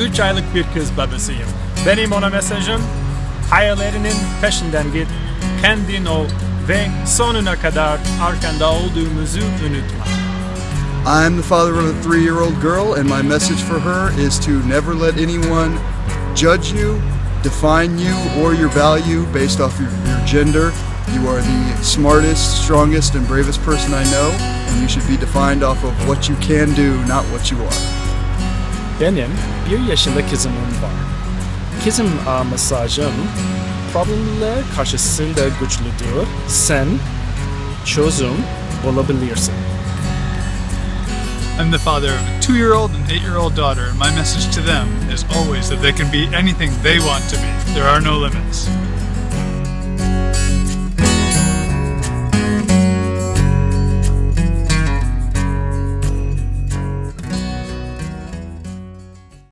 3 aylık bir kız babasıyım. Benim ona mesajım, hayallerinin peşinden git, kendin ol ve sonuna kadar arkanda olduğumuzu unutma. I'm the father of a three year old girl, and my message for her is to never let anyone judge you, define you, or your value based off your, your gender. You are the smartest, strongest, and bravest person I know, and you should be defined off of what you can do, not what you are. Benim bir yaşında kızımın var. Kızım a, mesajım problemler karşısında güçlüdür. Sen çözüm bulabilirsin. I'm the father of a two year old and eight year old daughter, and my message to them is always that they can be anything they want to be. There are no limits.